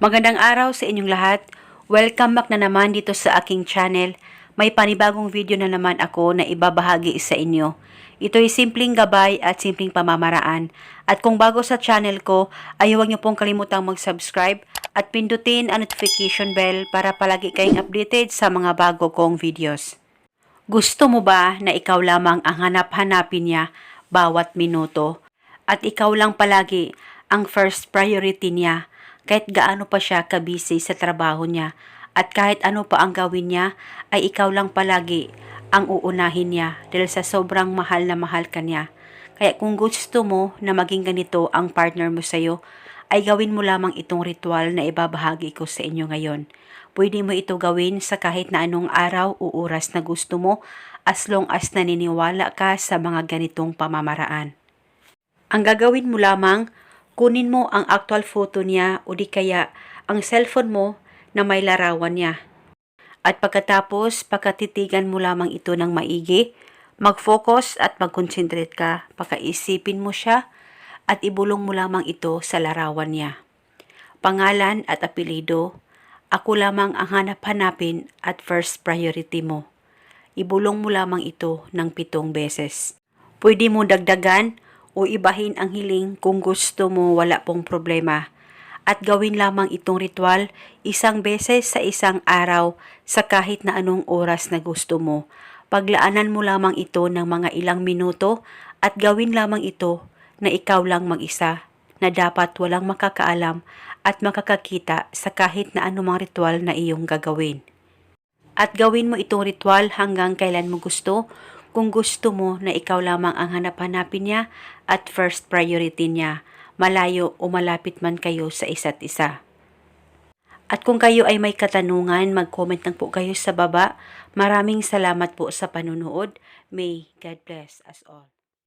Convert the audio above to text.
Magandang araw sa inyong lahat. Welcome back na naman dito sa aking channel. May panibagong video na naman ako na ibabahagi sa inyo. Ito ay simpleng gabay at simpleng pamamaraan. At kung bago sa channel ko, ay huwag niyo pong kalimutang mag-subscribe at pindutin ang notification bell para palagi kayong updated sa mga bago kong videos. Gusto mo ba na ikaw lamang ang hanap-hanapin niya bawat minuto? At ikaw lang palagi ang first priority niya kahit gaano pa siya kabisi sa trabaho niya at kahit ano pa ang gawin niya ay ikaw lang palagi ang uunahin niya dahil sa sobrang mahal na mahal ka niya. Kaya kung gusto mo na maging ganito ang partner mo sa'yo, ay gawin mo lamang itong ritual na ibabahagi ko sa inyo ngayon. Pwede mo ito gawin sa kahit na anong araw o oras na gusto mo as long as naniniwala ka sa mga ganitong pamamaraan. Ang gagawin mo lamang, kunin mo ang actual photo niya o di kaya ang cellphone mo na may larawan niya. At pagkatapos, pagkatitigan mo lamang ito ng maigi, mag-focus at mag-concentrate ka, pagkaisipin mo siya at ibulong mo lamang ito sa larawan niya. Pangalan at apelido, ako lamang ang hanap-hanapin at first priority mo. Ibulong mo lamang ito ng pitong beses. Pwede mo dagdagan o ibahin ang hiling kung gusto mo wala pong problema. At gawin lamang itong ritual isang beses sa isang araw sa kahit na anong oras na gusto mo. Paglaanan mo lamang ito ng mga ilang minuto at gawin lamang ito na ikaw lang mag-isa na dapat walang makakaalam at makakakita sa kahit na anumang ritual na iyong gagawin. At gawin mo itong ritual hanggang kailan mo gusto kung gusto mo na ikaw lamang ang hanap-hanapin niya at first priority niya, malayo o malapit man kayo sa isa't isa. At kung kayo ay may katanungan, mag-comment lang po kayo sa baba. Maraming salamat po sa panunood. May God bless us all.